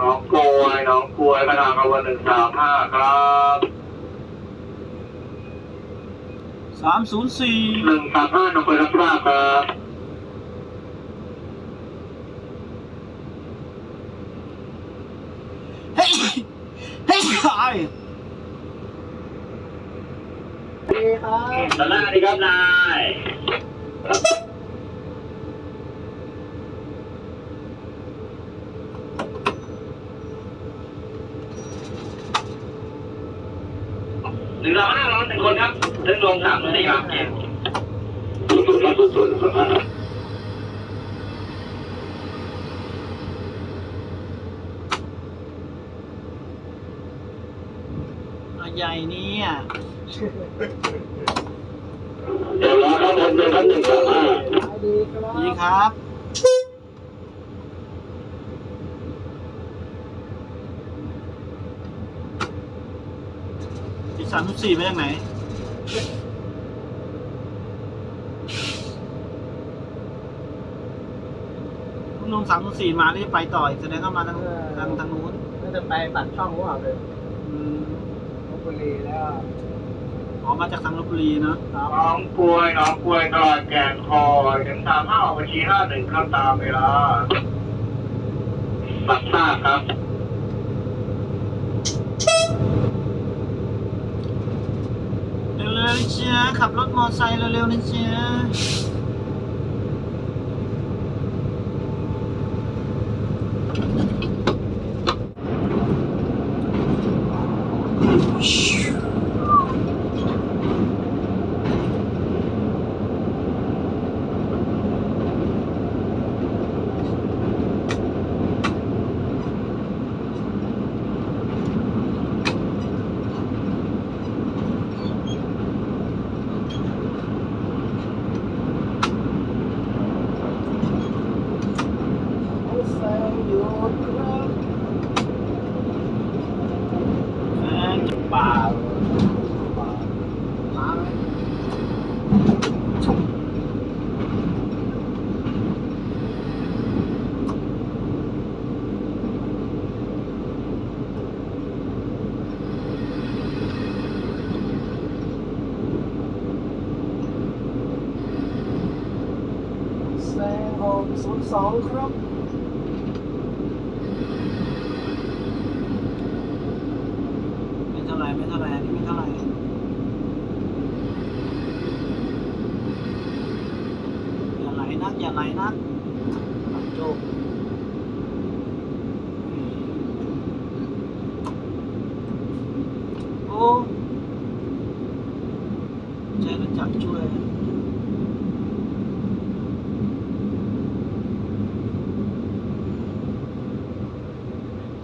น้องกลวยน้องกลวยกระทางกระวันหนึ่งสามห้าครับสามศูนย์สี่หนึ่งสามห้าน้องกลวยรับทราบครับเฮ้ยเฮ้ยไอ้ดีครับด้านหน้าดีครับนาย หนึ่งสามห้าร้อยหนึ่งคนครับถึงลงสามสี่ครับเจ็ดศูนย์ศูนย์ครับศูนย์ศูนย์ศูนย์ห้าตัวใหญ่เนี่ยเดี๋ยวรอครับผมเดินครับหนึ่งสามห้าดีครับ ดีครับ ที่ สามสิบสี่มาจากไหน คุณลงสามสิบสี่มาที่ไปต่ออีกแสดงว่ามาทางทางทางนู้นน่าจะไปปัดช่องว่าเลยอืมลพบุรีแล้วอ๋อมาจากทางลบบุรีเนาะครับน้องกลวยน้องกลวยตลาดแก่งคอยถึงสามห้าออกบัญชีห้าหนึ่งครับตามเวลาปักทราบครับ เร็วๆนะจ๊ะขับรถ มอไซค์เร็วๆนะจ๊ะแฟนจะป่า มาไหม แซงหกศูนย์ สองครับไม่เท่าไรไม่เท่าไรอันนี้ไม่เท่าไรอย่าไหลนักอย่าไหลนักปัดโจกโอ้ใช้รถจักรช่วย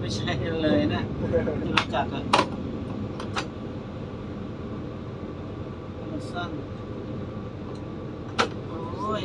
ไม่ใช่เลยนะที่รู้จักอะมันสั้น โอ้ย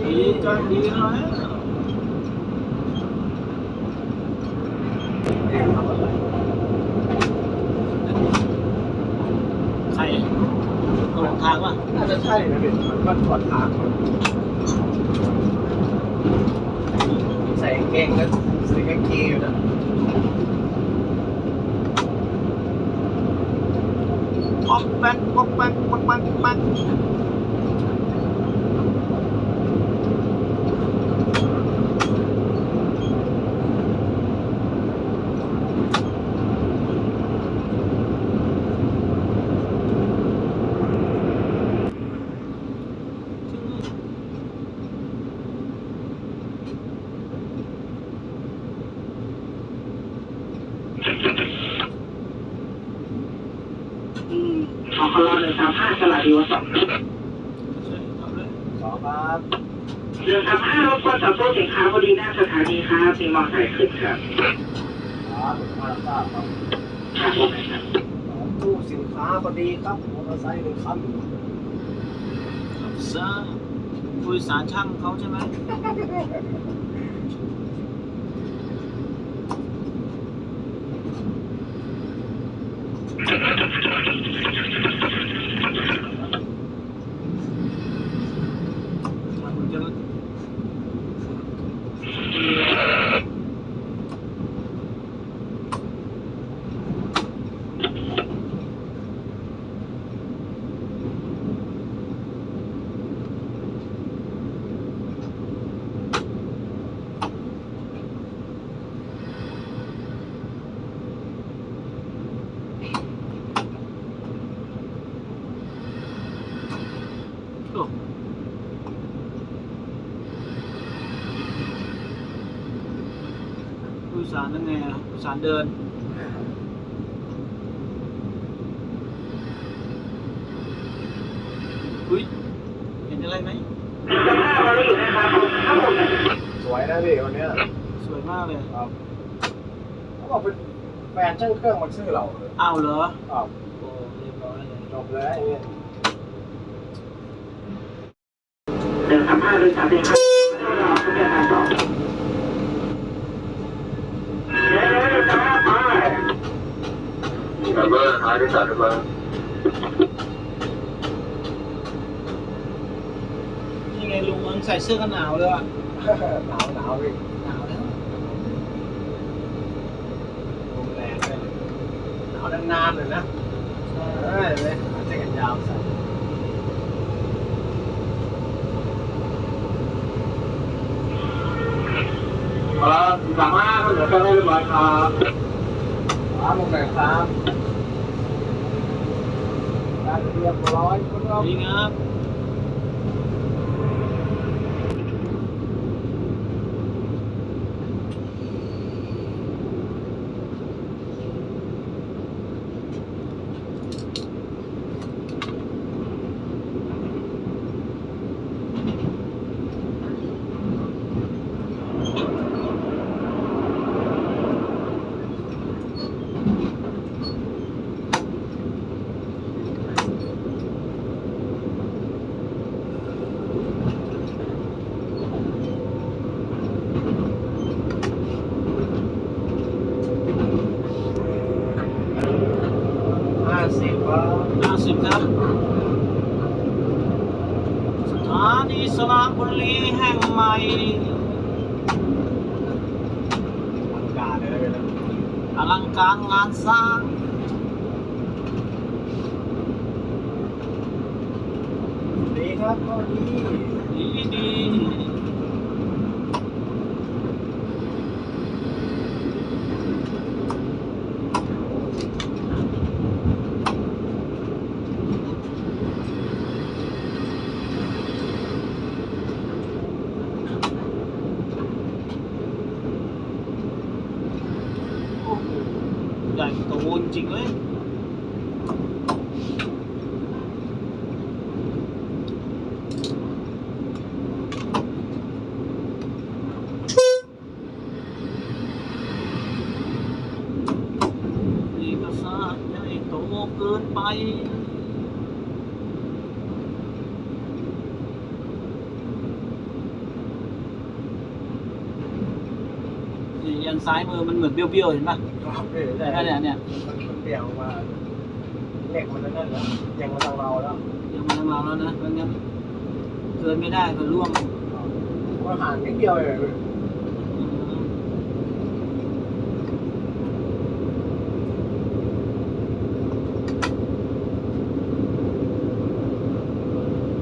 ดีจังดีเลยใครตกทางวะ น่าจะใช่นะเด็กมันก็ถอดทางใส่กา งเกงก็ใส่กางเกงอยู่นะป๊อกแป๊กป๊อกแป๊กป๊อกแป๊กป๊อกแป๊ก ขอคลอหนึ่ง สามห้าสลัดดีวสองใช่เอาเลยสองครับหนึ่งสามห้ารบกวนจับตู้สินค้าพอดีหน้าสถานีครับมีมอไซค์ขึ้นครับครับมาทราบครับตู้สินค้าพอดีครับมอเตอร์ไซค์หนึ่งคันรับทราบผู้โดสารช่างเขาใช่ไหม มันจะ โอ้ผู้โดยสารนั่นไงอะผู้โดยสารเดิน อุ้ย เห็นอะไรไหมหนึ่งสามห้าเราอยู่นะครับผมครับผมสวยนะพี่วันเนี้ยสวยมากเลย ครับเขาบอกเป็นแฟนช่างเครื่องมันชื่อเราเลยอ้าวเหรอครับโอ้เรียบร้อยเลยจบเลยไอ้เนี่ยหนึ่งสามห้าโดยสารเป็นครับรอผู้โดยสารสอ แบบว่าหาที่ตัดมานี่ไงลุงมันใส่เสื้อกันหนาวเลยอะ หนาวหนาวพี่หนาวแล้วลมแรงเลยหนาวนานๆเลยนะเอ้ยเลยหาแจ็คเก็ตยาวใส่ครับสามารถเหลือแค่ไม่เรียบร้อยครับครับผมหน่อยครับการ เรียบร้อยคุณครับ ดีครับ ห้าสิ บครับห้าสิบครับสถานีสระบุรีแห่งใหม่มันการเลยนะอลังการงานสร้างดีครับก็ดีดีดีโอ้โหใหญ่โตจริงๆเลย นี่ก็สร้างใหญ่โต เกินไปนี่ยันซ้ายมือมันเหมือนเบี้ยวๆเห็นป่ะครับพี่แต่ก็เนี่ยเนี่ยมันเปลี่ยนมาเหล็กมันนั่นแล้วยังมาทางเราแล้วยังมาทางเราแล้วนะเพราะงั้นเกินไม่ได้ก็ร่วงว่าห่างนิดเดียวเอง อืม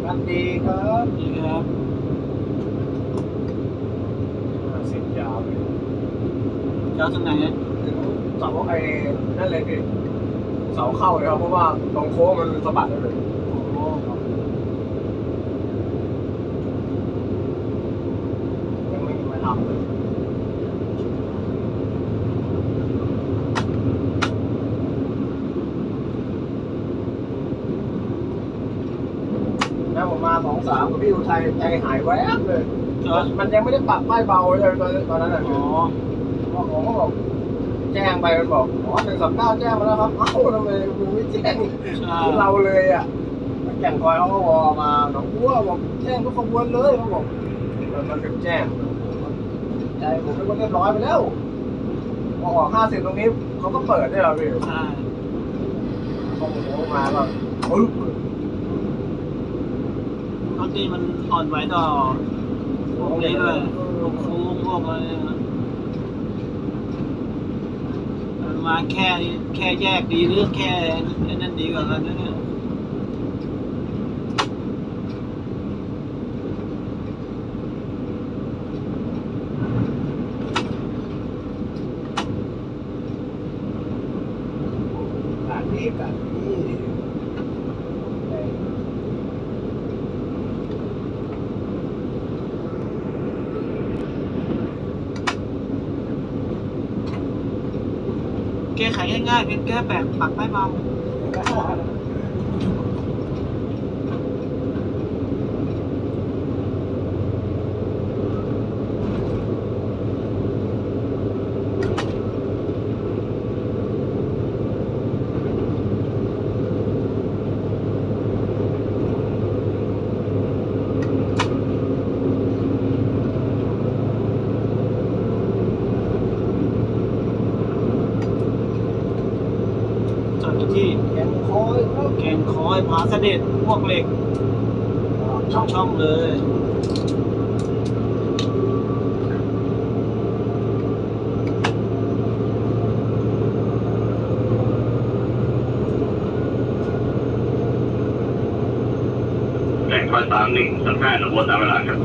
กันดี ครับนี่ครับสิบยาวเลยเจ้าถึงไหนเนี่ยถึงเสาไอ้นั่นเลยพี่เสาเข้าเลยครับเพราะว่าตรงโค้งมันสะบัดเลยโอ้โหยังไม่มีมาทำเลย มาส องสามกับพี่อุทัยใจหายแวบเลยเออมันยังไม่ได้ปรับป้ายเบาเลยตอนตอนนั้นอะอ๋อผมก็บอกแจ้งไปมันบอกอ๋อหนึ่งสามเก้าแจ้งมาแล้วครับเอ้าทำไมมึงไม่แจ้งใช่เราเลยอะแก่งคอยเขาก็วอมาหนองบัวบอกแจ้งทุกขบวนเลยเขาบอกมันมันเป็นแจ้งใจผมเป็นคนเรียบร้อยไปแล้วพอออกห้าสิบตรงนี้เขาก็เปิดได้แล้วพี่ใช่พอผมมาก็ปึ๊บบางทีมันอ่อนไหวต่อพวกนี้ด้วยพวกฟูพวกอะไรมันมาแค่นี้แค่แยกดีหรือแค่ไอ้นั่นดีกว่ากันนะเนี่ยการนี้การนี้ ไขง่ายๆเพียงแก้แบกปักใต้เบา จอดอยู่ที่ แก่งคอยครับ แกงค อยผาเสด็จพวกเหล็ก ช่องช่องๆเลยแบ่งคอยสามหนึ่งสัญชาติหนองบัวตามเวลาครับ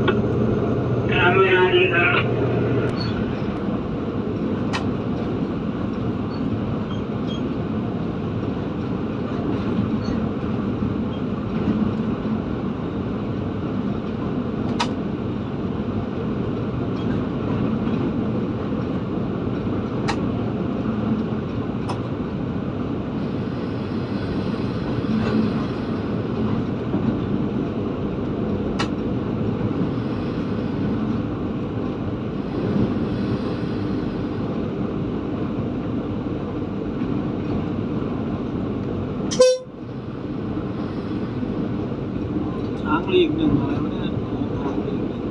ตามเวลาดีครับ ช้างลีกหนึ่งอะไรวะเนี่ยโอ้ช้างลีกหนึ่ง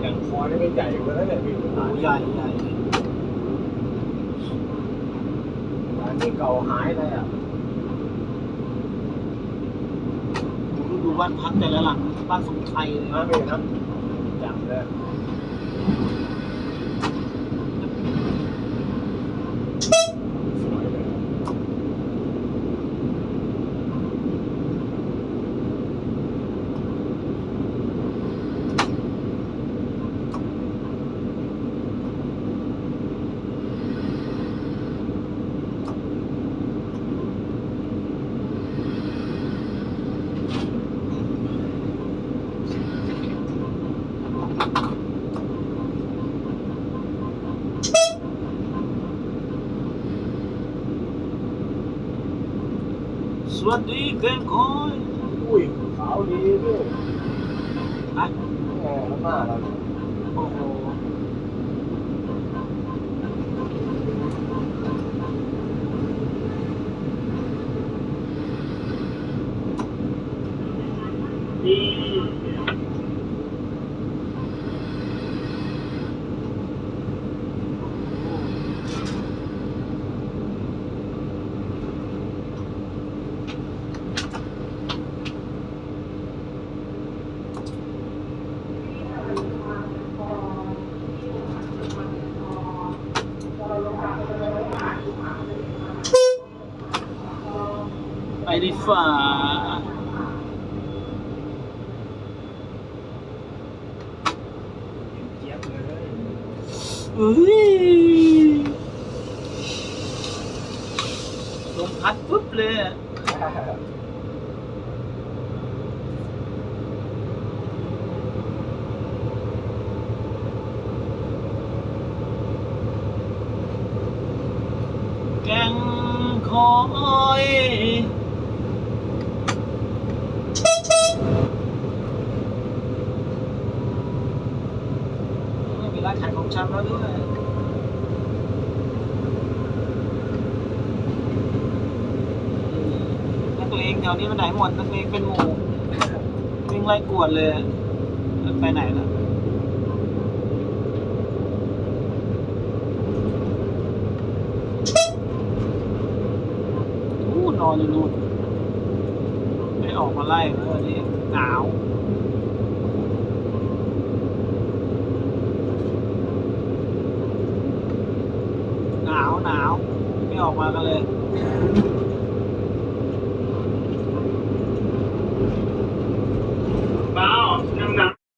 แก่งคอยนี่ไม่ใหญ่กว่านั้นเลยพี่โอ้ใหญ่ใหญ่อันนี้เก่าหายเลยอะดูดูบ้านพักแต่ละหลังบ้านสมไทยเลยนะนะพี่นะจับเลย สวัสดีแกงคอยอุ้ยขาวดีด้วยฮะแหมหน้าเราเนี่ยโอ้โห ไปดีฝ่า เจี๊ยบเลย เอ้ยลมพัดปุ๊บเลยอะ เออ แชมป์แล้วด้วยนักเลงแถ วนี้ไปไหนหมดนักเลงเป็นหมูวิ่งไล่กวดเลยไปไหนล่ะอู้นอนอยู่นู่นไม่ออกมาไล่เลยวันนี้หนาว